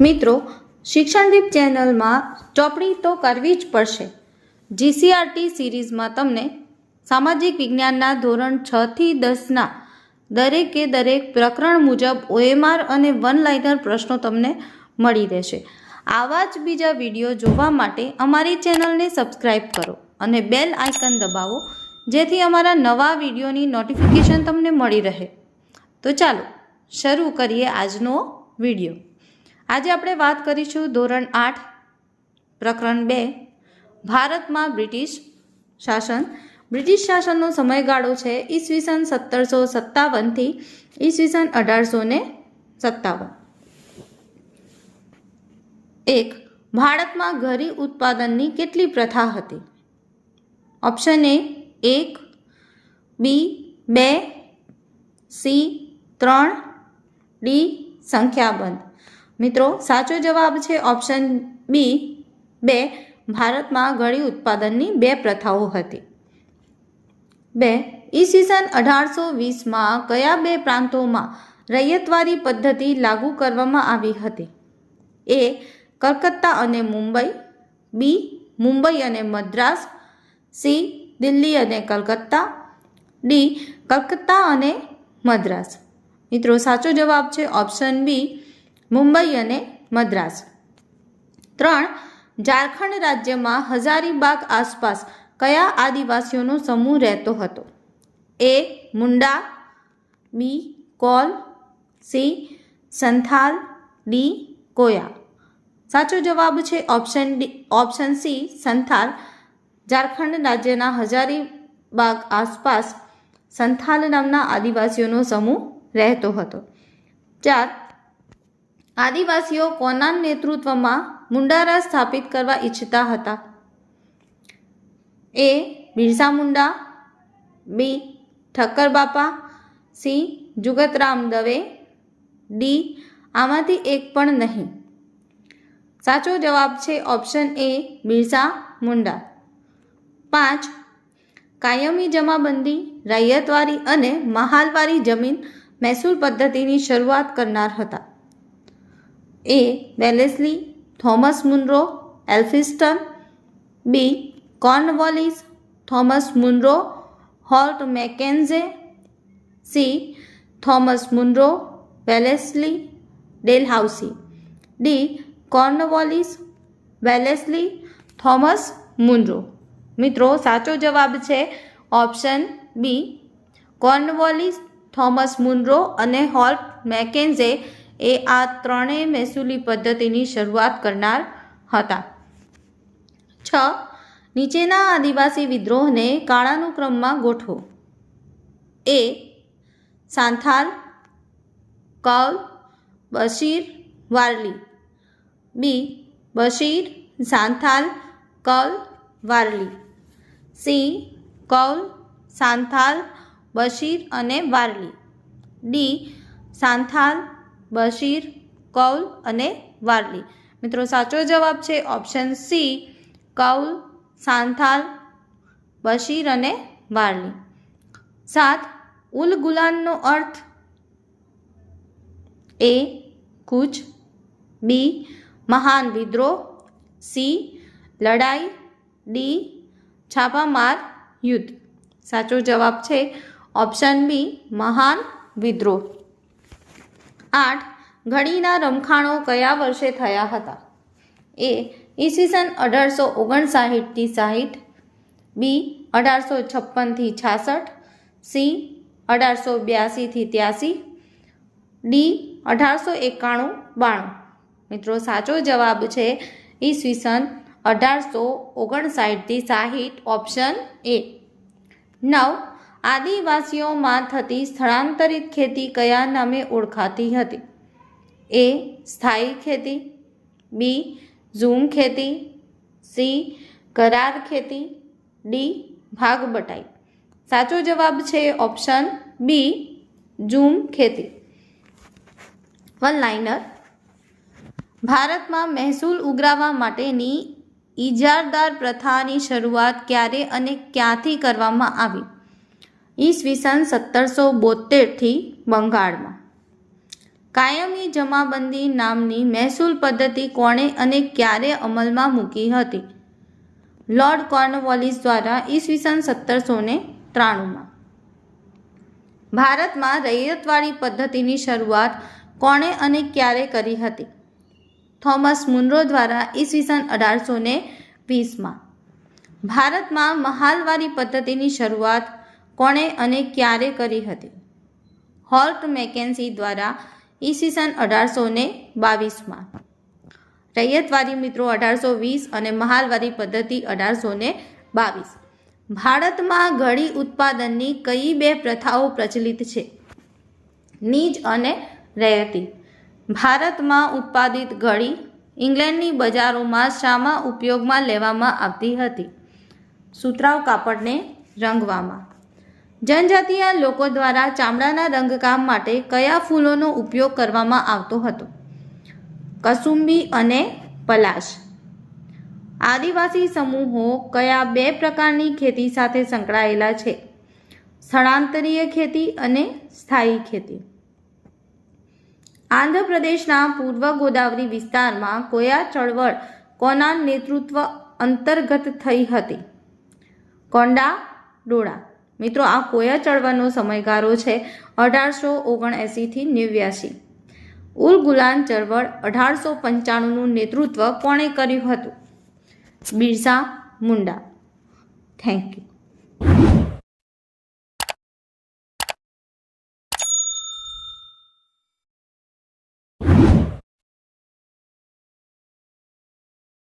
મિત્રો, શિક્ષણદીપ ચેનલમાં ચોપડી તો કરવી જ પડશે. જીસીઆરટી સિરીઝમાં તમને સામાજિક વિજ્ઞાનના ધોરણ છ થી દસના દરેકે દરેક પ્રકરણ મુજબ ઓએમઆર અને વન લાઇનર પ્રશ્નો તમને મળી રહેશે. આવા જ બીજા વીડિયો જોવા માટે અમારી ચેનલને સબસ્ક્રાઇબ કરો અને બેલ આઇકન દબાવો જેથી અમારા નવા વિડીયોની નોટિફિકેશન તમને મળી રહે. તો ચાલો, શરૂ કરીએ આજનો વીડિયો. આજે આપણે વાત કરીશું ધોરણ આઠ, પ્રકરણ બે, ભારતમાં બ્રિટિશ શાસન. બ્રિટિશ શાસનનો સમયગાળો છે ઈસવીસન સત્તરસો સત્તાવનથી ઈસવીસન અઢારસો ને સત્તાવન. એક, ભારતમાં ઘરી ઉત્પાદનની કેટલી પ્રથા હતી? ઓપ્શન એ એક, બી, બે, સી, ત્રણ, ડી, સંખ્યાબંધ. મિત્રો, સાચો જવાબ છે ઓપ્શન બી, બે, ભારતમાં ઘડી ઉત્પાદનની બે પ્રથાઓ હતી. બે ઈસવીસન અઢારસો વીસમાં કયા બે પ્રાંતોમાં રૈયતવારી પદ્ધતિ લાગુ કરવામાં આવી હતી? એ, કલકત્તા અને મુંબઈ, બી, મુંબઈ અને મદ્રાસ, સી દિલ્હી અને કલકત્તા, ડી, કલકત્તા અને મદ્રાસ. મિત્રો, સાચો જવાબ છે ઓપ્શન બી, મુંબઈ અને મદ્રાસ. ત્રણ, ઝારખંડ રાજ્યમાં હજારીબાગ આસપાસ કયા આદિવાસીઓનો સમૂહ રહેતો હતો? A, Munda, B, Kol, C, Santhal, D, Koya. સાચો જવાબ છે option D, option C, Santhal. Jharkhand રાજ્યના હજારીબાગ આસપાસ સંથાલ નામના આદિવાસીઓનો સમૂહ રહેતો હતો. ચાર, આદિવાસીઓ કોના નેતૃત્વમાં મુંડારા સ્થાપિત કરવા ઈચ્છતા હતા. એ, બિરસા મુંડા, બી, ઠક્કર બાપા, સી, જુગતરામ દવે, ડી, આમાંથી એક પણ નહીં. સાચો જવાબ છે ઓપ્શન એ બિરસા મુંડા. પાંચ, કાયમી જમાબંધી, રૈયતવારી અને મહાલવારી જમીન મહેસૂલ પદ્ધતિની શરૂઆત કરનાર હતા. A, Wellesley, Thomas Munro Elphinstone B, Cornwallis, Thomas Munro, Holt Mackenzie, C, Thomas Munro, Wellesley, Dalhousie, D, Cornwallis, Wellesley, Thomas Munro. મિત્રો, સાચો જવાબ છે option B. Cornwallis, Thomas Munro અને હોલ્ટ મેકેન્ઝે એ આ ત્રણેય મહેસૂલી પદ્ધતિની શરૂઆત કરનાર હતા. છ. નીચેના આદિવાસી વિદ્રોહને કાળાનુક્રમમાં ગોઠવો. A. Santhal, Kol, Bashir, Warli. B. Bashir, Santhal, Kol, Warli. C Kol, Santhal, Bashir અને વારલી. ડી, સાંથાલ, બશીર, કૌલ અને વારલી. મિત્રો, સાચો જવાબ છે ઓપ્શન સી, કૌલ, સાંથાલ, બશીર અને વારલી. સાત, ઉલ ગુલાનનો અર્થ એ, કૂચ. બી, મહાન વિદ્રોહ. સી, લડાઈ. ડી છાપામાર યુદ્ધ. સાચો જવાબ છે ઓપ્શન બી મહાન વિદ્રોહ. આઠ, ઘડીના રમખાણો કયા વર્ષે થયા હતા? એ, ઈસવીસન અઢારસો ઓગણસાહીઠથી સાહીઠ. બી, અઢારસો છપ્પનથી છાસઠ. સી, અઢારસો બ્યાસીથી ત્યાસી. ડી, અઢારસો એકાણું બાણું. મિત્રો, સાચો જવાબ છે ઈસવીસન અઢારસો ઓગણસાઠથી સાહીઠ ઓપ્શન એ નવ. આદિવાસીઓમાં થતી સ્થળાંતરિત ખેતી કયા નામે ઓળખાતી હતી? એ સ્થાયી ખેતી. બી ઝૂમ ખેતી. સી કરાર ખેતી. ડી ભાગબટાઈ સાચો જવાબ છે ઓપ્શન બી ઝૂમ ખેતી. વન લાઇનર ભારતમાં મહેસૂલ ઉઘરાવવા માટેની ઇજારદાર પ્રથાની શરૂઆત ક્યારે અને ક્યાંથી કરવામાં આવી? ઈસવીસન સત્તરસો બોતેરથી બંગાળમાં. કાયમી જમાબંધી નામની મહેસૂલ પદ્ધતિ કોણે અને ક્યારે અમલમાં મૂકી હતી? લોર્ડ કોર્નવોલિસ દ્વારા ઈસવીસન સત્તરસો ને ત્રાણુંમાં. ભારતમાં રૈયતવાળી પદ્ધતિની શરૂઆત કોણે અને ક્યારે કરી હતી? થોમસ મુનરો દ્વારા ઈસવીસન અઢારસો ને વીસમાં. ભારતમાં મહાલવારી પદ્ધતિની શરૂઆત કોણે અને ક્યારે કરી હતી? હોર્ટ મેકેન્સી દ્વારા ઈસવીસન અઢારસો ને બાવીસમાં. રૈયતવારી મિત્રો અઢારસો વીસ અને મહાલવારી પદ્ધતિ અઢારસો ને બાવીસ. ભારતમાં ઘડી ઉત્પાદનની કઈ બે પ્રથાઓ પ્રચલિત છે? નીજ અને રૈયતી. ભારતમાં ઉત્પાદિત ઘડી ઇંગ્લેન્ડની બજારોમાં શામાં ઉપયોગમાં લેવામાં આવતી હતી. સુતરાઉ કાપડને રંગવામાં. જનજાતીય લોકો દ્વારા ચામડાના રંગકામ માટે કયા ફૂલોનો ઉપયોગ કરવામાં આવતો હતો? કસુંબી અને પલાશ. આદિવાસી સમૂહો કયા બે પ્રકારની ખેતી સાથે સંકળાયેલા છે? સ્થળાંતરીય ખેતી અને સ્થાયી ખેતી. આંધ્રપ્રદેશના પૂર્વ ગોદાવરી વિસ્તારમાં કોયા ચળવળ કોના નેતૃત્વ અંતર્ગત થઈ હતી? કોંડા, ડોળા. મિત્રો, આ કોયા ચળવળનો સમયગાળો છે? અઢારસો ઓગણએંસીથી નેવ્યાસી ઉલ ગુલાન ચળવળ અઢારસો પંચાણુંનું નેતૃત્વ કોણે કર્યું હતું? બિરસા મુંડા. Thank you